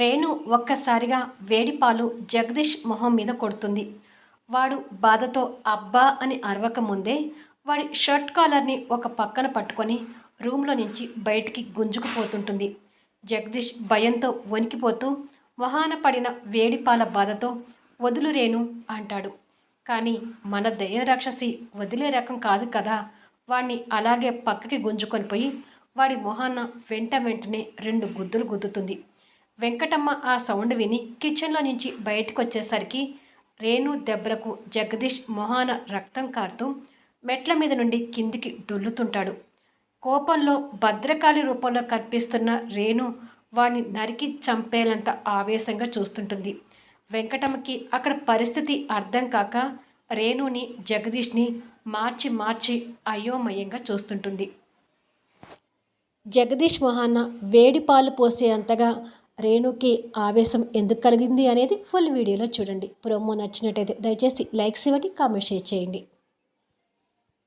రేణు ఒక్కసారిగా వేడిపాలు జగదీష్ మొహం మీద కొడుతుంది. వాడు బాధతో అబ్బా అని అరవక ముందే వాడి షర్ట్ కాలర్ని ఒక పక్కన పట్టుకొని రూమ్లో నుంచి బయటికి గుంజుకుపోతుంటుంది. జగదీష్ భయంతో వణికిపోతూ మొహాన పడిన వేడిపాల బాధతో వదులు రేణు అంటాడు. కానీ మన దయ రాక్షసి వదిలే రకం కాదు కదా. వాణ్ణి అలాగే పక్కకి గుంజుకొని పోయి వాడి మొహాన్న వెంట వెంటనే రెండు గుద్దులు గుద్దుతుంది. వెంకటమ్మ ఆ సౌండ్ విని కిచెన్లో నుంచి బయటకు వచ్చేసరికి రేణు దెబ్బలకు జగదీష్ మొహాన రక్తం కారుతూ మెట్ల మీద నుండి కిందికి డొల్లుతుంటాడు. కోపంలో భద్రకాళి రూపంలో కనిపిస్తున్న రేణు వాడిని నరికి చంపేలంత ఆవేశంగా చూస్తుంటుంది. వెంకటమ్మకి అక్కడ పరిస్థితి అర్థం కాక రేణుని జగదీష్ని మార్చి మార్చి అయోమయంగా చూస్తుంటుంది. జగదీష్ మొహాన్న వేడి పాలు పోసే అంతగా రేణుకి ఆవేశం ఎందుకు కలిగింది అనేది ఫుల్ వీడియోలో చూడండి. ప్రోమో నచ్చినట్టయితే దయచేసి లైక్స్ ఇవ్వండి కామెంట్ షేర్ చేయండి.